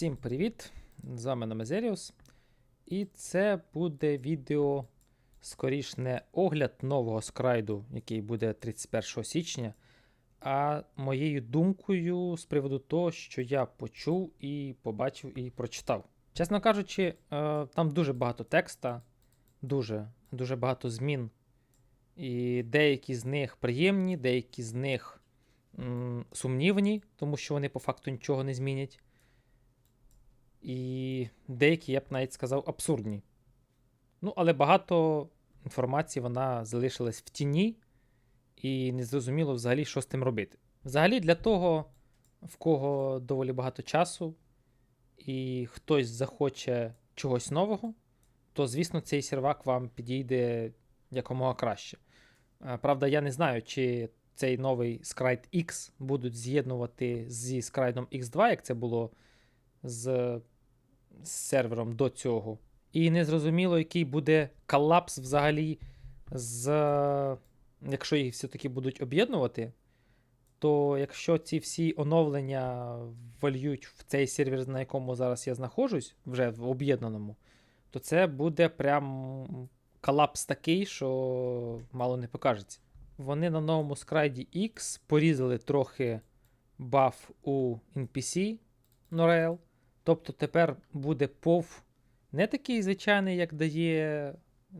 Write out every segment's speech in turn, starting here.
Всім привіт! З вами Намезеріус. І це буде відео, скоріш не огляд нового скрайду, який буде 31 січня, а моєю думкою з приводу того, що я почув і побачив і прочитав. Чесно кажучи, е, там дуже багато текста, дуже, дуже багато змін. І деякі з них приємні, деякі з них сумнівні, тому що вони по факту нічого не змінять. І деякі, я б навіть сказав, абсурдні. Ну, але багато інформації вона залишилась в тіні, і не зрозуміло взагалі, що з тим робити. Взагалі, для того, в кого доволі багато часу, і хтось захоче чогось нового, то, звісно, цей сервак вам підійде якомога краще. Правда, я не знаю, чи цей новий Scride X будуть з'єднувати зі Scride X2, як це було з з сервером до цього. І незрозуміло, який буде колапс взагалі, з, якщо їх все-таки будуть об'єднувати, то якщо ці всі оновлення вольють в цей сервер, на якому зараз я знаходжусь, вже в об'єднаному, то це буде прям колапс такий, що мало не покажеться. Вони на новому скрайді X порізали трохи баф у NPC Norail. Тобто тепер буде POV не такий звичайний, як дає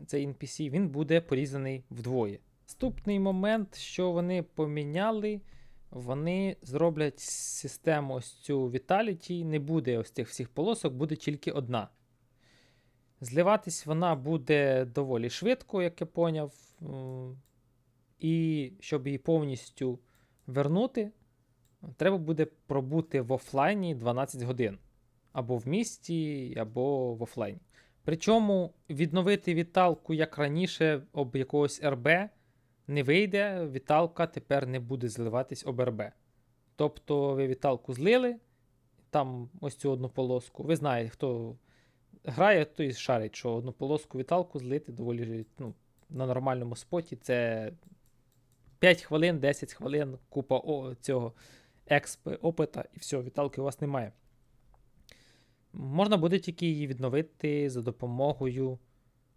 цей NPC, він буде порізаний вдвоє. Наступний момент, що вони поміняли, вони зроблять систему ось цю Vitality, не буде ось цих всіх полосок, буде тільки одна. Зливатись вона буде доволі швидко, як я поняв. І щоб її повністю вернути, треба буде пробути в офлайні 12 годин або в місті, або в офлайні. Причому відновити віталку, як раніше, об якогось РБ не вийде, віталка тепер не буде зливатись об РБ. Тобто ви віталку злили, там ось цю одну полоску. Ви знаєте, хто грає, той шарить, що одну полоску віталку злити доволі ну, на нормальному споті. Це 5 хвилин, 10 хвилин, купа цього експи, опита, і все, віталки у вас немає. Можна буде тільки її відновити за допомогою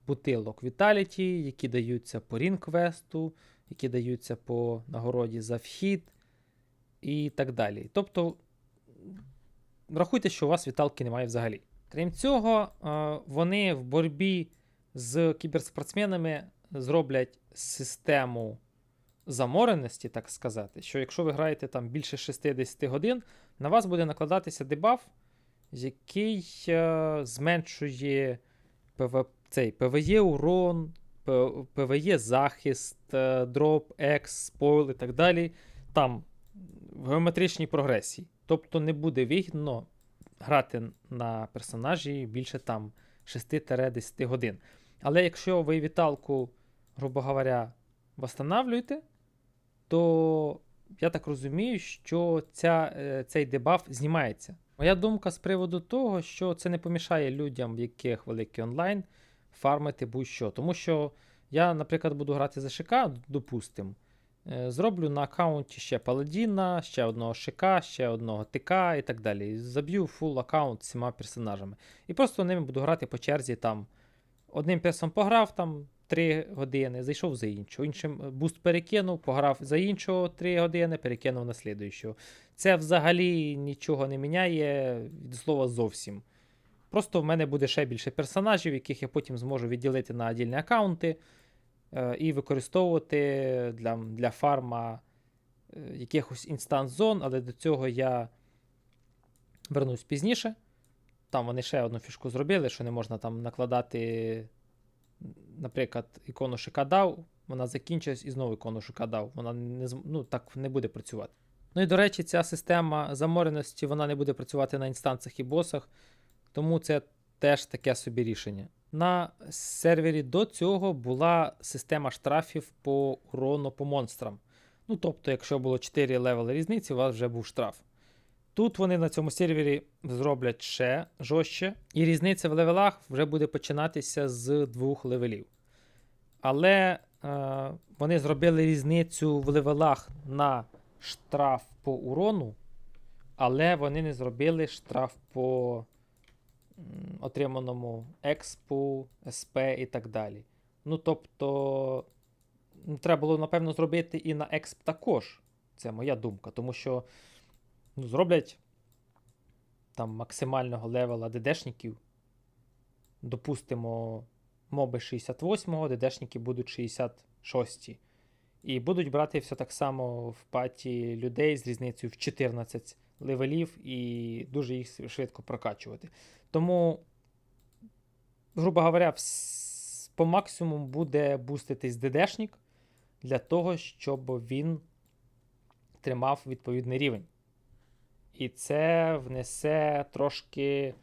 бутилок Vitality, які даються по рінквесту, які даються по нагороді за вхід і так далі. Тобто, рахуйте, що у вас віталки немає взагалі. Крім цього, е, вони в боротьбі з кіберспортсменами зроблять систему замореності, так сказати, що якщо ви граєте там більше 60 годин, на вас буде накладатися дебаф який е, зменшує ПВ, цей ПВЄ урон, ПВЄ захист, е, дроп, екс, спойл і так далі. Там в геометричній прогресії. Тобто не буде вигідно грати на персонажі більше там 6-10 годин. Але якщо ви віталку, грубо говоря, восстанавлюєте, то я так розумію, що ця, е, цей дебаф знімається. Моя думка з приводу того, що це не помішає людям, в яких великий онлайн, фармити будь-що. Тому що я, наприклад, буду грати за ШК, допустимо, е, зроблю на аккаунті ще Паладіна, ще одного ШК, ще одного ТК і так далі. Заб'ю фул аккаунт з всіма персонажами. І просто ними буду грати по черзі там. Одним персом пограв там 3 години, зайшов за іншого. Іншим е, буст перекинув, пограв за іншого 3 години, перекинув на слідуючого. Це взагалі нічого не міняє від слова зовсім. Просто в мене буде ще більше персонажів, яких я потім зможу відділити на отдільні аккаунти е, і використовувати для для фарма е, якихось інстанс зон, але до цього я вернусь пізніше. Там вони ще одну фішку зробили, що не можна там накладати, наприклад, ікону шика дав, вона закінчилась і знову ікону шика дав. Вона не ну, так не буде працювати. Ну і до речі, ця система замореності вона не буде працювати на інстанціях і босах, тому це теж таке собі рішення. На сервері до цього була система штрафів по урону по монстрам. Ну, тобто, якщо було 4 левели різниці, у вас вже був штраф. Тут вони на цьому сервері зроблять ще жорстче, і різниця в левелах вже буде починатися з двох левелів. Але е, вони зробили різницю в левелах на штраф по урону але вони не зробили штраф по отриманому експу, СП і так далі. Ну, тобто, треба було, напевно, зробити і на експ також. Це моя думка, тому що ну, зроблять там максимального левела ДДшників. Допустимо, моби 68-го, ДДшники будуть 66. І будуть брати все так само в паті людей з різницею в 14 левелів і дуже їх швидко прокачувати. Тому, грубо говоря, по максимуму буде буститись ДДшник для того, щоб він тримав відповідний рівень. І це внесе трошки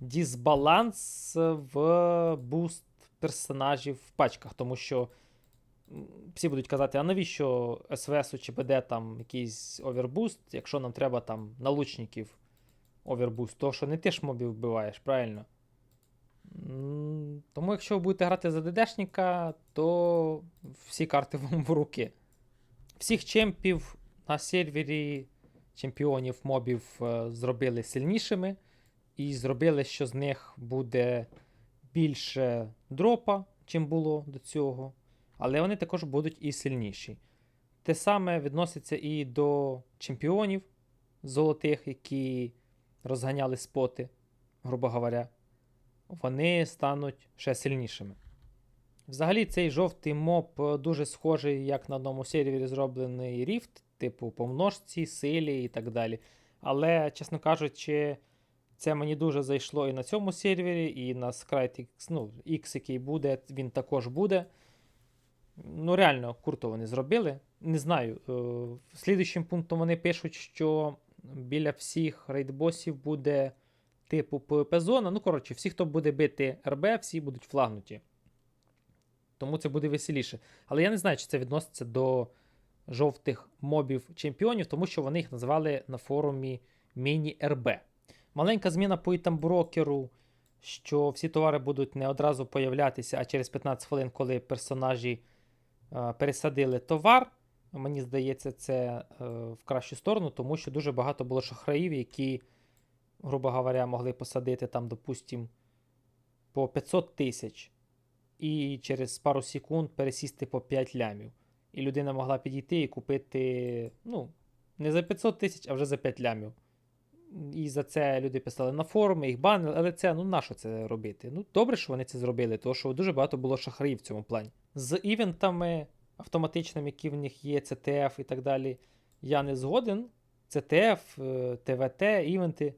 дисбаланс в буст персонажів в пачках, тому що всі будуть казати, а навіщо СВС чи БД там якийсь овербуст, якщо нам треба там налучників овербуст, то що не ти ж мобів вбиваєш, правильно? Тому якщо ви будете грати за ДДшника, то всі карти вам в руки. Всіх чемпів на сервері чемпіонів мобів е, зробили сильнішими, і зробили, що з них буде більше дропа, чим було до цього. Але вони також будуть і сильніші. Те саме відноситься і до чемпіонів золотих, які розганяли споти, грубо говоря. Вони стануть ще сильнішими. Взагалі, цей жовтий моб е, дуже схожий, як на одному сервері зроблений ріфт, типу по множці, силі і так далі. Але, чесно кажучи, це мені дуже зайшло і на цьому сервері, і на Scryte X, ну, X, який буде, він також буде. Ну, реально, круто вони зробили. Не знаю. Е, слідуючим пунктом вони пишуть, що біля всіх рейдбосів буде типу PvP зона. Ну, коротше, всі, хто буде бити РБ, всі будуть флагнуті. Тому це буде веселіше. Але я не знаю, чи це відноситься до жовтих мобів чемпіонів, тому що вони їх назвали на форумі міні-РБ. Маленька зміна по ітемброкеру, що всі товари будуть не одразу появлятися, а через 15 хвилин, коли персонажі е, пересадили товар. Мені здається, це е, в кращу сторону, тому що дуже багато було шахраїв, які, грубо говоря, могли посадити там, допустим, по 500 тисяч і через пару секунд пересісти по 5 лямів. І людина могла підійти і купити, ну, не за 500 тисяч, а вже за 5 лямів. І за це люди писали на форуми, їх банили, але це, ну нащо це робити? Ну, добре, що вони це зробили, тому що дуже багато було шахраїв в цьому плані. З івентами автоматичними, які в них є, CTF і так далі, я не згоден. CTF, е, ТВТ, івенти,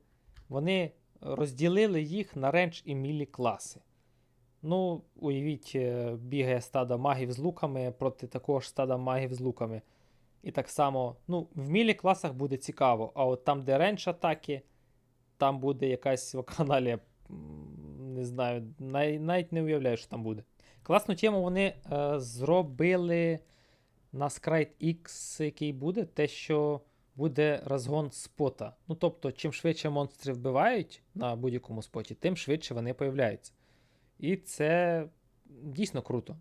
вони розділили їх на рендж і мілі класи. Ну, уявіть, е, бігає стадо магів з луками проти такого ж стада магів з луками. І так само, ну, в мілі класах буде цікаво, а от там, де рендж атаки, там буде якась вакханалія, не знаю, най- навіть не уявляю, що там буде. Класну тему вони е, зробили на Scryte X, який буде, те, що буде розгон спота. Ну, тобто, чим швидше монстри вбивають на будь-якому споті, тим швидше вони появляються. І це дійсно круто.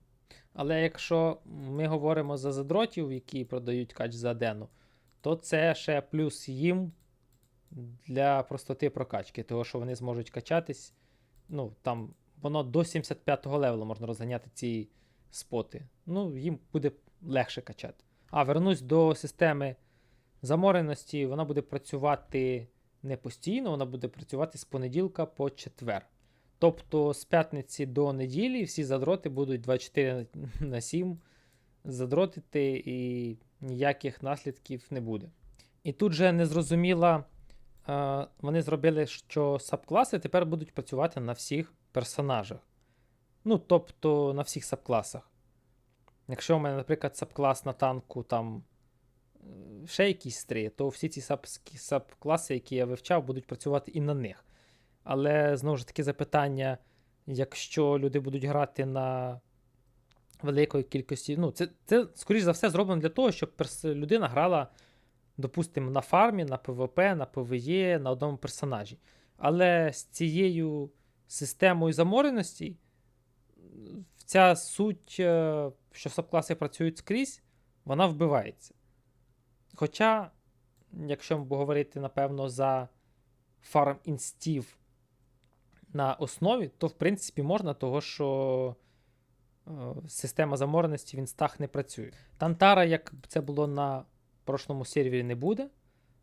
Але якщо ми говоримо за задротів, які продають кач за дену, то це ще плюс їм для простоти прокачки, того що вони зможуть качатись. Ну, там воно до 75-го левелу можна розганяти ці споти. Ну, їм буде легше качати. А вернусь до системи замореності, вона буде працювати не постійно, вона буде працювати з понеділка по четвер. Тобто з п'ятниці до неділі всі задроти будуть 24 на 7 задротити і ніяких наслідків не буде. І тут же незрозуміло, е, вони зробили, що сабкласи тепер будуть працювати на всіх персонажах. Ну, тобто на всіх сабкласах. Якщо у мене, наприклад, сабклас на танку там е, ще якісь три, то всі ці саб- сабкласи, які я вивчав, будуть працювати і на них. Але знову ж таки запитання, якщо люди будуть грати на великої кількості. Ну, це, це скоріш за все, зроблено для того, щоб людина грала, допустимо, на фармі, на ПВП, на ПВЕ, на одному персонажі. Але з цією системою замореності, ця суть, е, що сабкласи працюють скрізь, вона вбивається. Хоча якщо говорити, напевно, за фарм інстів на основі, то в принципі можна, того що е, система замореності в інстах не працює. Тантара, як це було на прошлому сервері, не буде,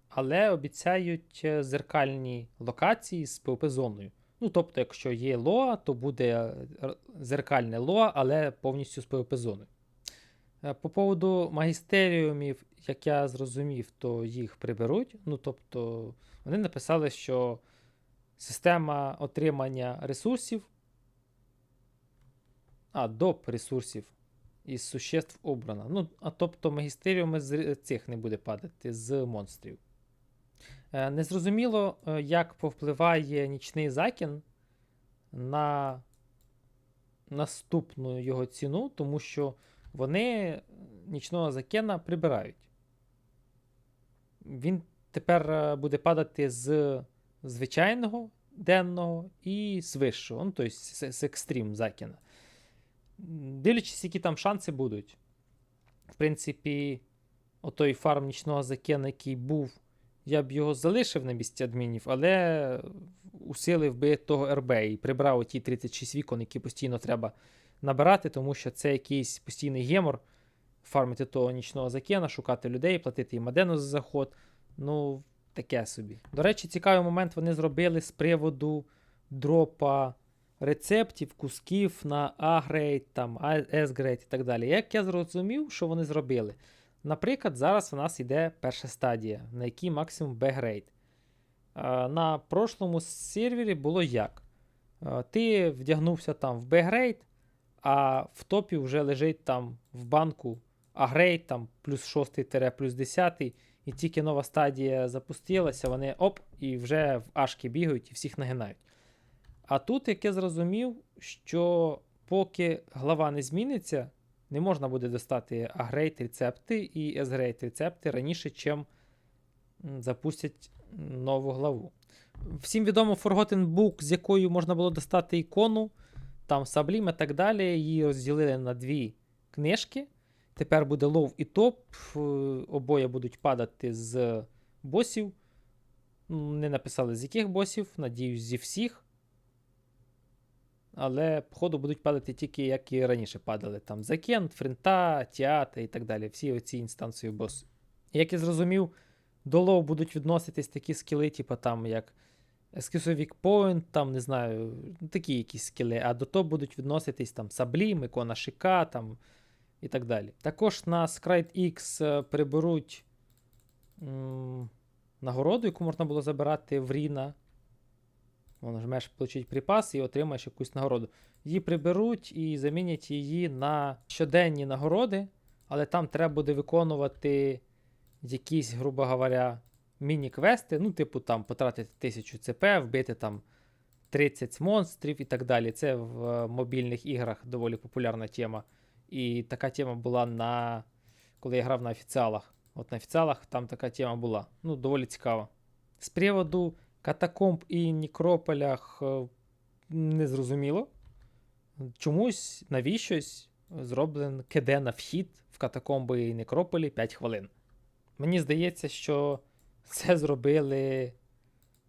але обіцяють е, зеркальні локації з PvP зоною. Ну, тобто, якщо є лоа, то буде е, зеркальне лоа, але повністю з PvP зоною. Е, По поводу магістеріумів, як я зрозумів, то їх приберуть. Ну, тобто, вони написали, що система отримання ресурсів, а, доп ресурсів із существ обрана. Ну, а тобто магістеріуми з цих не буде падати з монстрів. Е, Незрозуміло, е, як повпливає нічний закін на наступну його ціну, тому що вони нічного закена прибирають. Він тепер е, буде падати з звичайного денного і з вищого, ну, тобто з, екстрім закіна. Дивлячись, які там шанси будуть. В принципі, отой фарм нічного закена, який був, я б його залишив на місці адмінів, але усилив би того РБ і прибрав ті 36 вікон, які постійно треба набирати, тому що це якийсь постійний гемор. Фармити того нічного закена, шукати людей, платити їм адену за заход. Ну, таке собі. До речі, цікавий момент вони зробили з приводу дропа рецептів, кусків на A-грейд, там, S-грейд і так далі. Як я зрозумів, що вони зробили? Наприклад, зараз у нас йде перша стадія, на якій максимум B-грейд. На прошлому сервері було як? Ти вдягнувся там в B-грейд, а в топі вже лежить там в банку А-грейд, там плюс 6 плюс 10, і тільки нова стадія запустилася, вони оп, і вже в ашки бігають і всіх нагинають. А тут, як я зрозумів, що поки глава не зміниться, не можна буде достати А-грейд рецепти і S-грейд рецепти раніше, чим запустять нову главу. Всім відомо Forgotten Book, з якою можна було достати ікону, там Саблім і так далі. Її розділили на дві книжки. Тепер буде лов і топ. е, Обоє будуть падати з босів. Не написали з яких босів, надіюсь, зі всіх. Але, походу, будуть падати тільки, як і раніше падали. Там Закент, Френта, Тіата і так далі. Всі оці інстанції боси. Як я зрозумів, до лов будуть відноситись такі скіли, типу там як Escusovik Point, там, не знаю, такі якісь скіли, а до топ будуть відноситись там Саблім, ікона Шика там, і так далі. Також на Scrite X е, приберуть м, нагороду, яку можна було забирати в Ріна. Воно жмеш получить припас і отримаєш якусь нагороду. Її приберуть і замінять її на щоденні нагороди, але там треба буде виконувати якісь, грубо говоря, міні-квести. Ну, типу, там потратити 1000 ЦП, вбити там 30 монстрів і так далі. Це в е, мобільних іграх доволі популярна тема. І така тема була на коли я грав на офіціалах. От на офіціалах там така тема була. Ну, доволі цікава. З приводу катакомб і Нікрополях е, не зрозуміло. Чомусь навіщось зроблен КД на вхід в катакомби і Некрополі 5 хвилин. Мені здається, що це зробили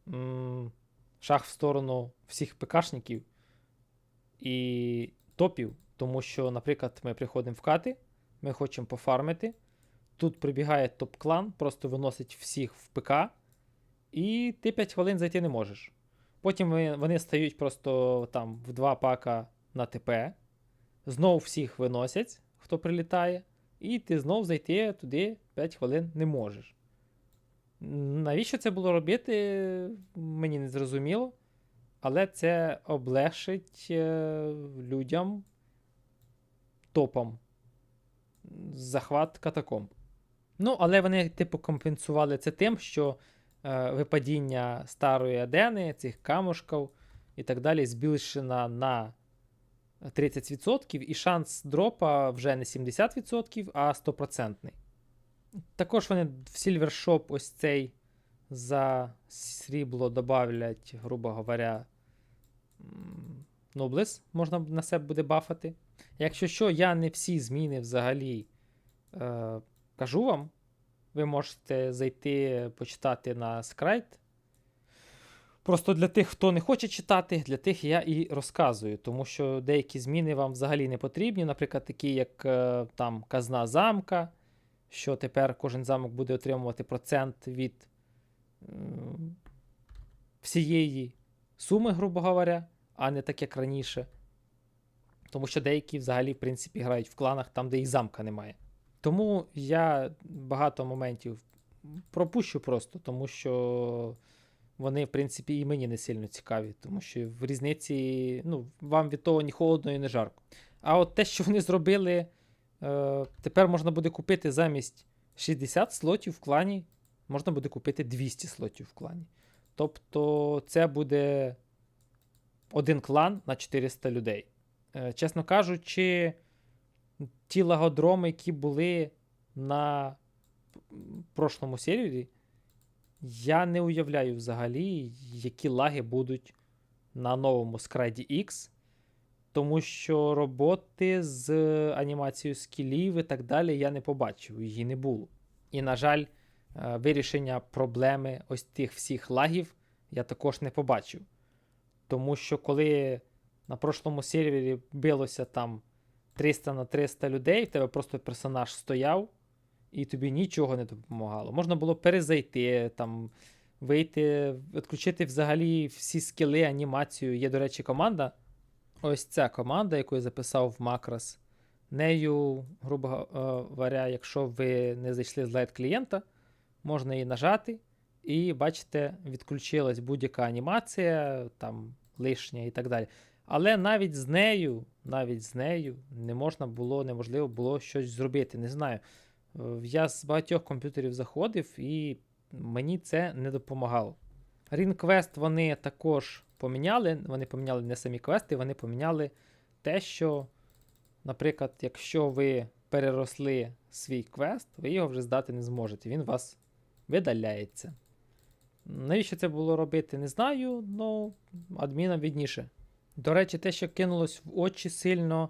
м, шаг в сторону всіх ПКшників і топів, тому що, наприклад, ми приходимо в кати, ми хочемо пофармити. Тут прибігає топ-клан, просто виносить всіх в ПК, і ти 5 хвилин зайти не можеш. Потім вони стають просто там в два пака на ТП, знов всіх виносять, хто прилітає, і ти знов зайти туди 5 хвилин не можеш. Навіщо це було робити, мені не зрозуміло. Але це облегшить е, людям топом захват катакомб. Ну, але вони, типу, компенсували це тим, що е, випадіння старої адени, цих камушків і так далі збільшена на 30%, і шанс дропа вже не 70%, а 100%. Також вони в Silver Shop ось цей за срібло добавлять, грубо говоря, Nobles можна на себе буде бафати. Якщо що, я не всі зміни взагалі е, кажу вам. ви можете зайти почитати на Scrite. Просто для тих, хто не хоче читати, для тих я і розказую, тому що деякі зміни вам взагалі не потрібні, наприклад, такі як е, там казна замка, що тепер кожен замок буде отримувати процент від е, всієї суми, грубо говоря, а не так як раніше. Тому що деякі взагалі, в принципі, грають в кланах там, де і замка немає. Тому я багато моментів пропущу просто, тому що вони, в принципі, і мені не сильно цікаві, тому що в різниці, ну, вам від того ні холодно, і не жарко. А от те, що вони зробили, е, тепер можна буде купити замість 60 слотів в клані, можна буде купити 200 слотів в клані. Тобто це буде один клан на 400 людей. Е, чесно кажучи, ті лагодроми, які були на прошлому сервері, я не уявляю взагалі, які лаги будуть на новому Scryді X, тому що роботи з анімацією скілів і так далі я не побачив, її не було. І, на жаль, е, вирішення проблеми ось тих всіх лагів я також не побачив. Тому що коли на прошлому сервері билося там 300 на 300 людей, в тебе просто персонаж стояв, і тобі нічого не допомагало. Можна було перезайти, там, вийти, відключити взагалі всі скіли, анімацію. Є, до речі, команда. Ось ця команда, яку я записав в Макрос. Нею, грубо говоря, якщо ви не зайшли з лайт клієнта, можна її нажати. І бачите, відключилась будь-яка анімація, там лишня і так далі. Але навіть з нею, навіть з нею не можна було, неможливо було щось зробити. Не знаю. Е, Я з багатьох комп'ютерів заходив, і мені це не допомагало. RingQuest вони також поміняли. Вони поміняли не самі квести, вони поміняли те, що, наприклад, якщо ви переросли свій квест, ви його вже здати не зможете. Він вас видаляється. Навіщо це було робити, не знаю, але адмінам відніше. До речі, те, що кинулось в очі сильно,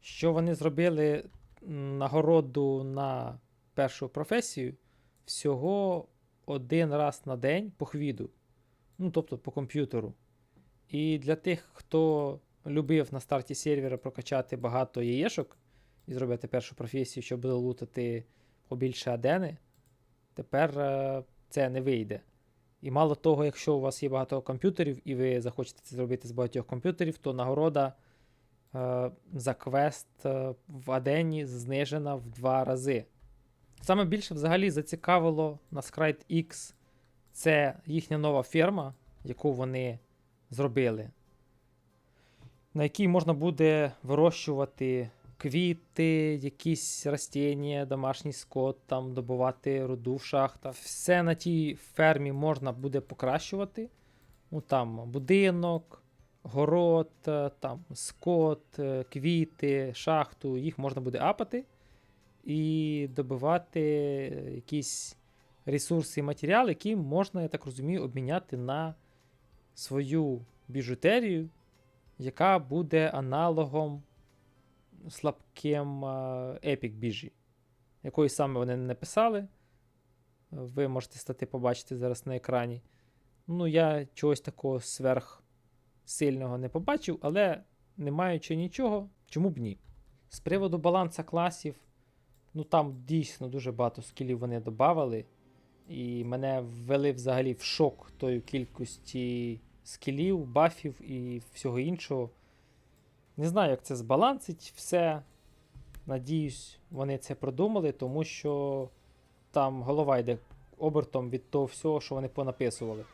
що вони зробили нагороду на першу професію всього один раз на день по хвіду. Ну, тобто по комп'ютеру. І для тих, хто любив на старті сервера прокачати багато яєшок і зробити першу професію, щоб лутати побільше адени, тепер е, це не вийде. І мало того, якщо у вас є багато комп'ютерів, і ви захочете це зробити з багатьох комп'ютерів, то нагорода е, за квест е, в Адені знижена в два рази. Саме більше взагалі зацікавило на Scryte X це їхня нова ферма, яку вони зробили, на якій можна буде вирощувати квіти, якісь растіння, домашній скот, там добувати руду в шахтах. Все на тій фермі можна буде покращувати. Ну, там будинок, город, е, там скот, е, квіти, шахту, їх можна буде апати і добивати якісь ресурси і матеріали, які можна, я так розумію, обміняти на свою біжутерію, яка буде аналогом слабким е, Epic біжі, якої саме вони не написали. Ви можете стати побачити зараз на екрані. Ну, я чогось такого сверхсильного не побачив, але не маючи нічого, чому б ні. З приводу баланса класів, ну там дійсно дуже багато скілів вони додавали. І мене ввели взагалі в шок тою кількості скілів, бафів і всього іншого. Не знаю, як це збалансить все. Надіюсь, вони це продумали, тому що там голова йде обертом від того всього, що вони понаписували.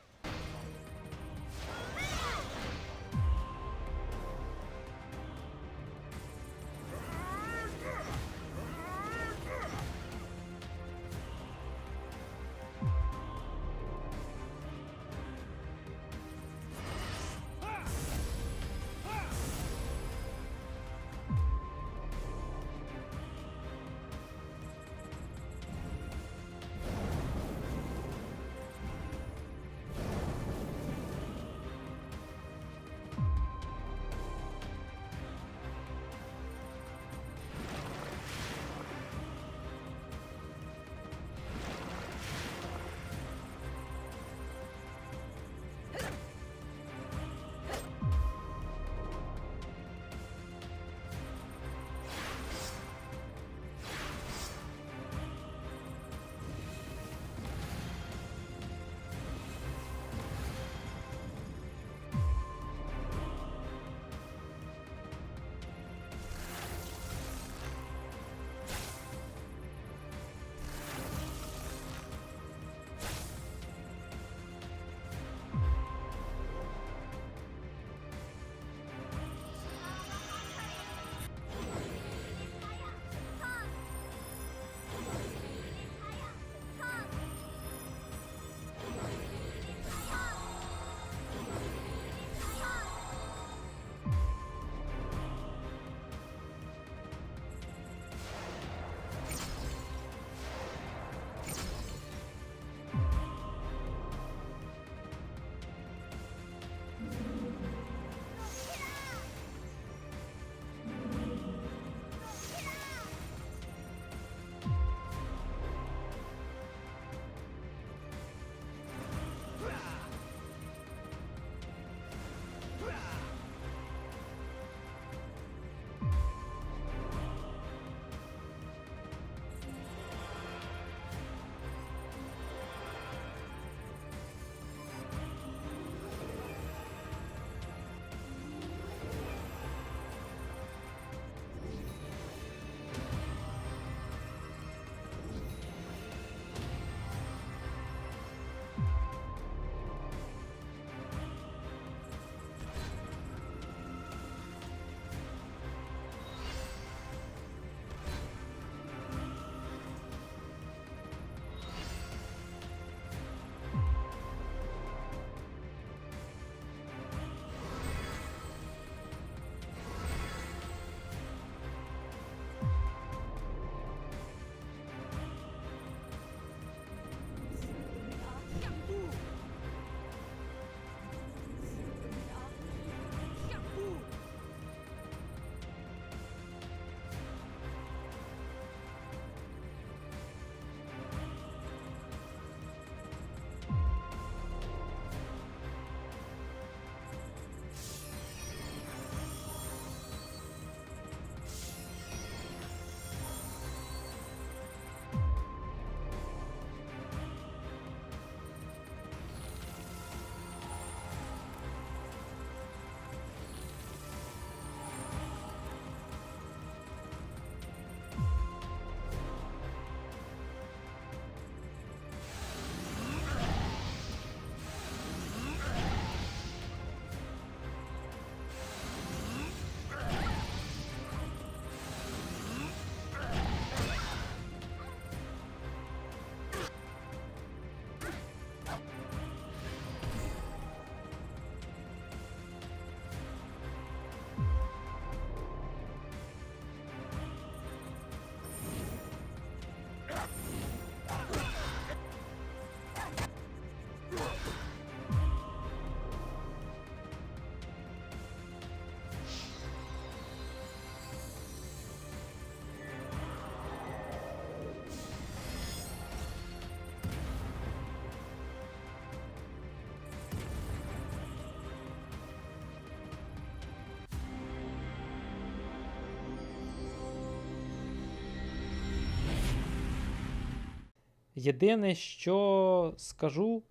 Єдине, що скажу,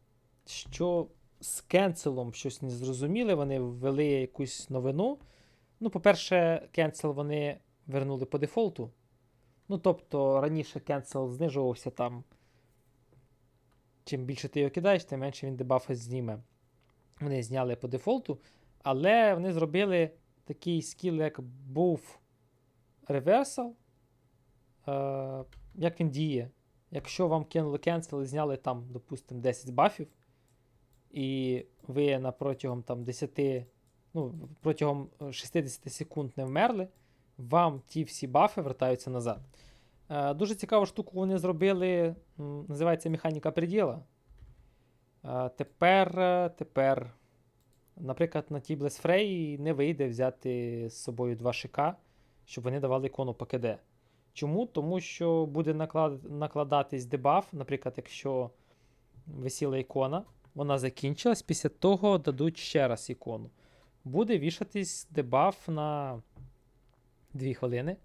що з кенселом щось не зрозуміли, вони ввели якусь новину. Ну, по-перше, кенсел вони вернули по дефолту. Ну, тобто, раніше кенсел знижувався там. Чим більше ти його кидаєш, тим менше він дебафи зніме. Вони зняли по дефолту, але вони зробили такий скіл, як був Reversal. Е, як він діє? Якщо вам кинули cancel і зняли там, допустимо, 10 бафів, і ви на протягом там 10, ну, протягом 60 секунд не вмерли, вам ті всі бафи вертаються назад. Е, дуже цікаву штуку вони зробили, називається механіка приділа. Е, тепер, е, тепер, наприклад, на тій Frey не вийде взяти з собою два шика, щоб вони давали ікону ПКД. Чому? Тому що буде наклад... накладатись дебаф, наприклад, якщо висіла ікона, вона закінчилась, після того дадуть ще раз ікону. Буде вішатись дебаф на 2 хвилини,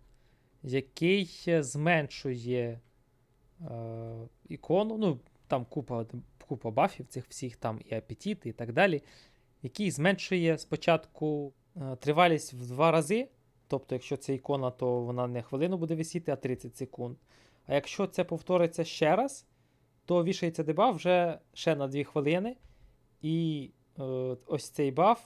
який зменшує е, ікону. Ну, там купа, купа бафів, цих всіх там і апетит, і так далі, який зменшує спочатку е, тривалість в два рази. Тобто, якщо це ікона, то вона не хвилину буде висіти, а 30 секунд. А якщо це повториться ще раз, то вішається дебаф вже ще на 2 хвилини. І е, ось цей баф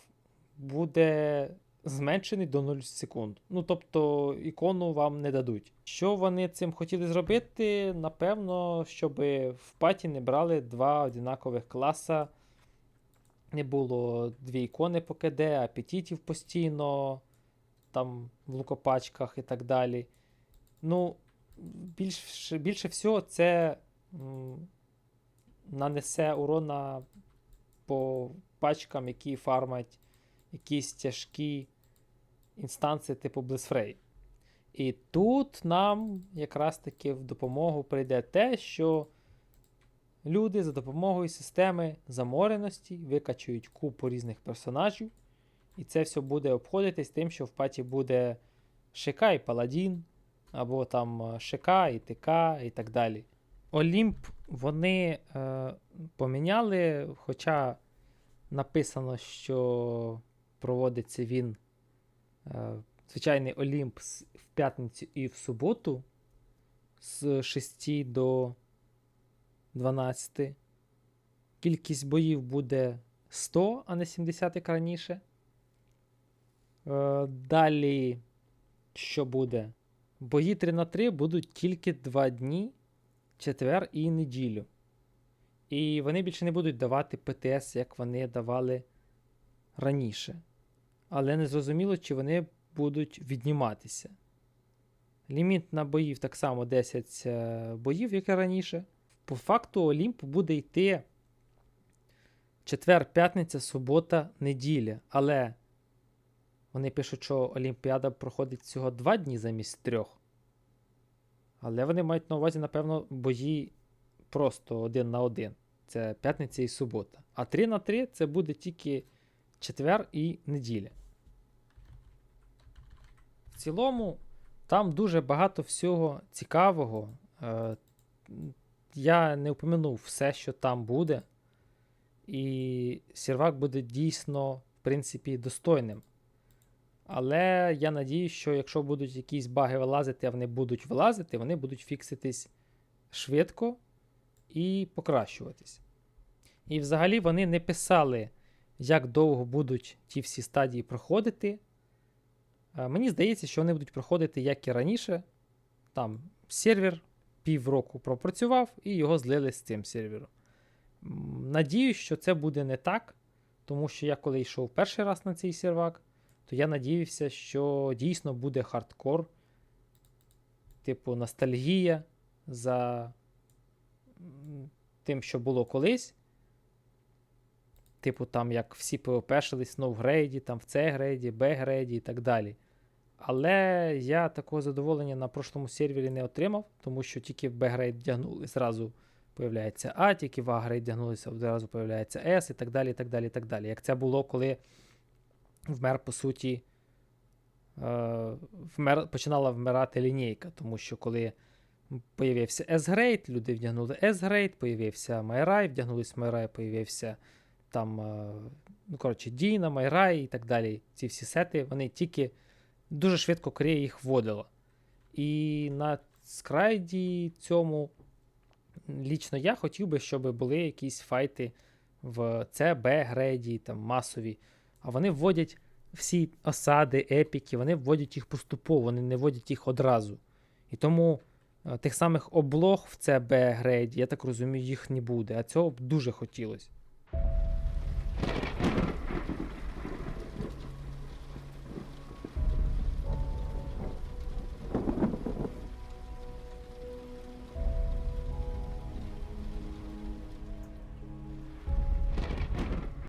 буде зменшений до 0 секунд. Ну, тобто, ікону вам не дадуть. Що вони цим хотіли зробити? Напевно, щоб в паті не брали два одинакових класа. Не було дві ікони по КД, апетитів постійно там в лукопачках і так далі. Ну, більше більше всього, це м, нанесе урона по пачкам, які фармать якісь тяжкі інстанції типу Blissfray. І тут нам якраз таки в допомогу прийде те, що люди за допомогою системи замореності викачують купу різних персонажів. І це все буде обходитись тим, що в паті буде ШК і Паладін, або там ШК і ТК і так далі. Олімп вони е, поміняли, хоча написано, що проводиться він е, звичайний Олімп в п'ятницю і в суботу з 6 до 12. Кількість боїв буде 100, а не 70 як раніше. Е, Далі, що буде? Бої 3 на 3 будуть тільки 2 дні, четвер і неділю. І вони більше не будуть давати ПТС, як вони давали раніше. Але не зрозуміло, чи вони будуть відніматися. Ліміт на боїв так само 10 е, боїв, як і раніше. По факту Олімп буде йти четвер, п'ятниця, субота, неділя. Але вони пишуть, що Олімпіада проходить всього 2 дні замість трьох. Але вони мають на увазі, напевно, бої просто один на один. Це п'ятниця і субота. А 3 на 3 це буде тільки четвер і неділя. В цілому, там дуже багато всього цікавого. Е, Я не упомянув все, що там буде. І сервак буде дійсно, в принципі, достойним. Але я надіюсь, що якщо будуть якісь баги вилазити, а вони будуть вилазити, вони будуть фікситись швидко і покращуватись. І взагалі вони не писали, як довго будуть ті всі стадії проходити. Мені здається, що вони будуть проходити, як і раніше. Там сервер півроку пропрацював і його злили з цим сервером. Надіюсь, що це буде не так, тому що я коли йшов перший раз на цей сервак то я надіявся, що дійсно буде хардкор, типу ностальгія за тим, що було колись. Типу, там, як всі PvP-шились в грейді, там в C грейді, B грейді і так далі. Але я такого задоволення на прошлому сервері не отримав, тому що тільки в B-грейд вдягнули, зразу появляється А, тільки в А-грейд вдягнулися, одразу появляється S і так далі. і так далі, і так далі. Як це було, коли вмер, по суті, е, вмер, починала вмирати лінійка, тому що коли появився S-Grade, люди вдягнули S-Grade, появився MyRai, вдягнулись MyRai, появився там, е, ну, коротше, Dina, MyRai і так далі. Ці всі сети, вони тільки дуже швидко Корея їх вводила. І на скрайді цьому лічно я хотів би, щоб були якісь файти в C, B греді, там масові. А вони вводять всі осади, епіки, вони вводять їх поступово, вони не вводять їх одразу. І тому е, тих самих облог в CB грейді, я так розумію, їх не буде. А цього б дуже хотілося.